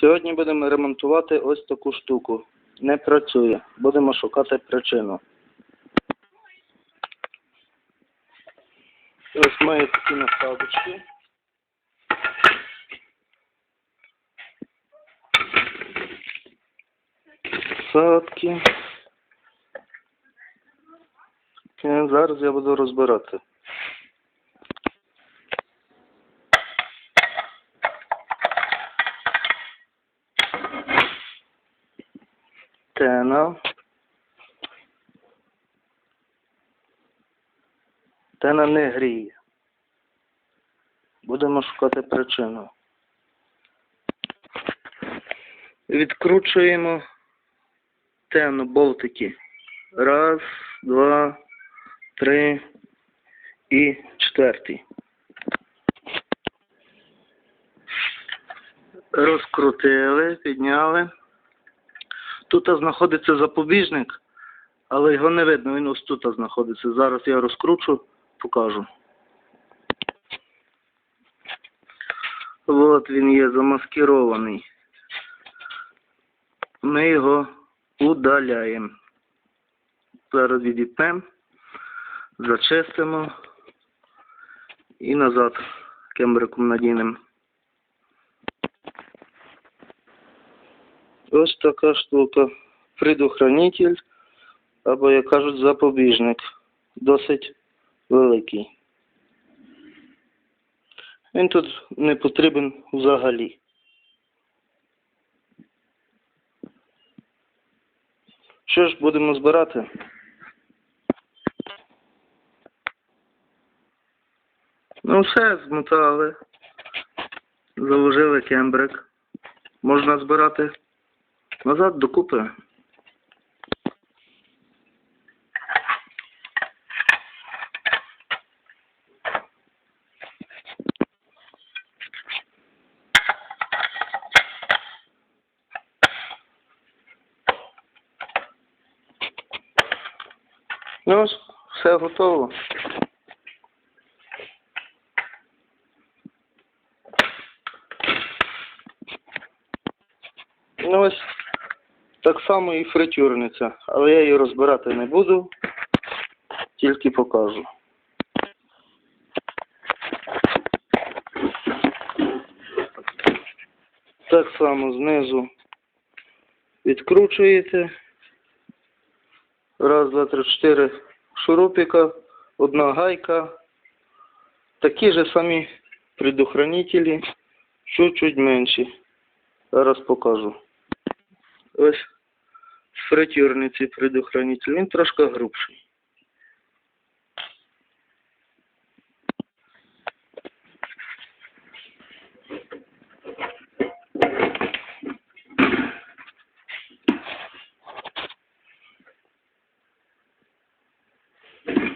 Сьогодні будемо ремонтувати ось таку штуку. Не працює. Будемо шукати причину. Ось маю такі насадочки. Насадки. Е, Зараз я буду розбирати. Тена. Тена не гріє. Будемо шукати причину. Відкручуємо тену болтики. Раз, два, три і четвертий. Розкрутили, підняли. Тут знаходиться запобіжник, але його не видно, він ось тут знаходиться. Зараз я розкручу, покажу. От він є замаскирований. Ми його удаляємо. Зараз відіпнемо, зачистимо і назад кембриком надінемо. Ось така штука. Предохранитель, або, як кажуть, запобіжник. Досить великий. Він тут не потрібен взагалі. Що ж будемо збирати? Ну все, змотали. Заложили кембрик. Можна збирати назад докупи. Ну, ось, все готово. Ну ось так само і фритюрниця, але я її розбирати не буду, тільки покажу. Так само знизу відкручуєте. Раз, два, три, чотири шурупика, одна гайка. Такі ж самі предохранителі, чуть-чуть менші. Зараз покажу. Ось фритюрниці предохранитель. Він трошки грубший.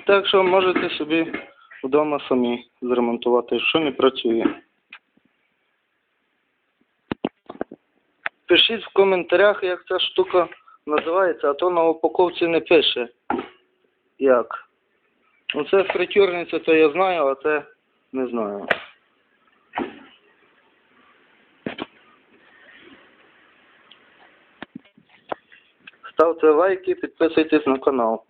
Так що можете собі вдома самі зремонтувати, що не працює. Пишіть в коментарях, як ця штука називається, а то на упаковці не пише. Як. Ну це фритюрниця, то я знаю, а це не знаю. Ставте лайки, підписуйтесь на канал.